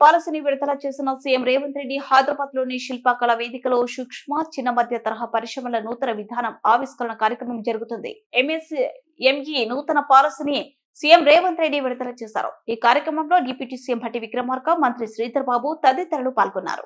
పాలసీని విడుదల చేసిన సీఎం రేవంత్ రెడ్డి హైదరాబాద్లోని శిల్పకళ వేదికలో సూక్ష్మ చిన్న మధ్య తరహా పరిశ్రమల నూతన విధానం ఆవిష్కరణ కార్యక్రమం జరుగుతుంది. ఎంఎస్ఎంఈ నూతన పాలసీని సీఎం రేవంత్ రెడ్డి విడుదల చేశారు. ఈ కార్యక్రమంలో డిప్యూటీ సీఎం భట్టి విక్రమార్క మంత్రి శ్రీధర్ బాబు తదితరులు పాల్గొన్నారు.